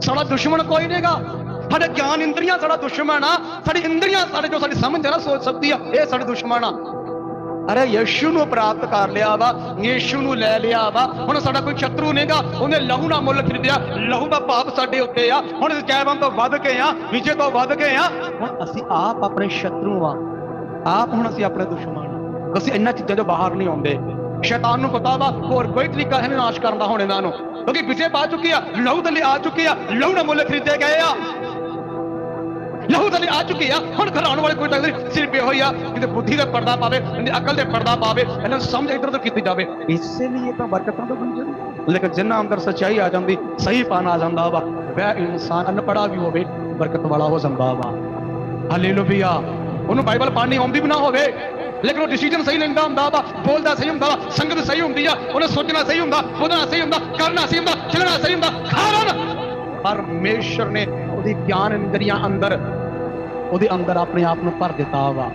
ਸਾਡਾ ਦੁਸ਼ਮਣ ਕੋਈ ਨਹੀਂਗਾ ਸਾਡੇ ਗਿਆਨ ਇੰਦਰੀਆਂ ਸਾਡਾ ਦੁਸ਼ਮਣ ਆ। ਸਾਡੀ ਇੰਦਰੀਆਂ ਸਾਡੇ ਜੋ ਸਾਡੀ ਸਮਝ ਹੈ ਨਾ, ਸੋਚ ਸਕਦੀ ਆ, ਇਹ ਸਾਡੇ ਦੁਸ਼ਮਣ ਆ। ਅਰੇ ਯਸ਼ੂ ਨੂੰ ਪ੍ਰਾਪਤ ਕਰ ਲਿਆ ਵਾ, ਯਸ਼ੂ ਨੂੰ ਲੈ ਲਿਆ ਵਾ। ਹੁਣ ਸਾਡਾ ਕੋਈ ਸ਼ਤਰੂ ਨਹੀਂਗਾ ਉਹਨੇ ਲਹੂ ਨਾਲ ਮੁੱਲ ਖਰੀਦਿਆ। ਲਹੂ ਦਾ ਪਾਪ ਸਾਡੇ ਉੱਤੇ ਆ। ਹੁਣ ਅਸੀਂ ਜੈਵਨ ਤੋਂ ਵੱਧ ਗਏ ਆ, ਵਿਜੇ ਤੋਂ ਵੱਧ ਗਏ ਆ। ਹੁਣ ਅਸੀਂ ਆਪ ਆਪਣੇ ਸ਼ਤਰੂ ਆ। ਆਪ ਹੁਣ ਅਸੀਂ ਆਪਣੇ ਦੁਸ਼ਮਣ ਆ। ਅਸੀਂ ਇਹਨਾਂ ਚੀਜ਼ਾਂ ਤੋਂ ਬਾਹਰ ਨਹੀਂ ਆਉਂਦੇ। ਸ਼ੈਤਾਨ ਨੂੰ ਪਤਾ ਵਾ, ਹੋਰ ਕੋਈ ਤਰੀਕਾ ਹੈ ਨਾਸ਼ ਕਰਨ ਦਾ ਹੁਣ ਇਹਨਾਂ ਨੂੰ। ਕਿਉਂਕਿ ਵਿਜੇ ਪਾ ਚੁੱਕੀ ਆ, ਲਹੂ ਦੇ ਆ ਚੁੱਕੀ ਆ, ਲਹੂ ਨਾਲ ਮੁੱਲ ਖਰੀਦੇ ਗਏ ਆ। ਲਹੂ ਦੇ ਆ ਚੁੱਕੀ ਆ, ਹੁਣ ਘਰ ਵਾਲੇ ਕੋਈ ਤਕਦੀਰ ਸਿਰ ਪੇ ਹੋਈ ਆ ਕਿਤੇ ਬੁੱਧੀ ਦਾ ਪਰਦਾ ਪਾਵੇ ਇਹਦੀ ਅਕਲ ਦੇ ਪਰਦਾ ਪਾਵੇ, ਇਹਨਾਂ ਨੂੰ ਸਮਝ ਇਧਰ ਤੋਂ ਕੀਤੀ ਜਾਵੇ। ਇਸੇ ਲਈ ਇਹ ਤਾਂ ਬਰਕਤਾਂ ਤੋਂ ਬਣ ਜਾਂਦੀ ਲੇਕਿਨ ਜਿੰਨਾ ਅੰਦਰ ਸੱਚਾਈ ਆ ਜਾਂਦੀ, ਸਹੀ ਪਾਣ ਆ ਜਾਂਦਾ ਵਾ, ਵੈ ਇਨਸਾਨ ਅਨਪੜਾ ਵੀ ਹੋਵੇ, ਬਰਕਤ ਵਾਲਾ ਹੋ ਜਾਂਦਾ ਵਾ। ਹਾਲੇਲੂਇਆ ਉਹਨੂੰ ਬਾਈਬਲ ਪੜ੍ਹਨੀ ਆਉਂਦੀ ਵੀ ਨਾ ਹੋਵੇ। ਲੇਕਿਨ ਉਹ ਡਿਸੀਜਨ ਸਹੀ ਲੈਂਦਾ ਹੁੰਦਾ ਵਾ ਬੋਲਦਾ ਸਹੀ ਹੁੰਦਾ ਵਾ ਸੰਗਤ ਸਹੀ ਹੁੰਦੀ ਆ, ਉਹਨੇ ਸੋਚਣਾ ਸਹੀ ਹੁੰਦਾ, ਬੋਲਣਾ ਸਹੀ ਹੁੰਦਾ, ਕਰਨਾ ਸਹੀ ਹੁੰਦਾ ਚੱਲਣਾ ਸਹੀ ਹੁੰਦਾ ਕਾਰਨ ਪਰਮੇਸ਼ਰ ਨੇ ਉਹਦੀ ਗਿਆਨ ਇੰਦਰੀਆਂ ਅੰਦਰ, ਉਹਦੇ ਅੰਦਰ ਆਪਣੇ ਆਪ ਨੂੰ ਭਰ ਦਿੱਤਾ ਵਾ।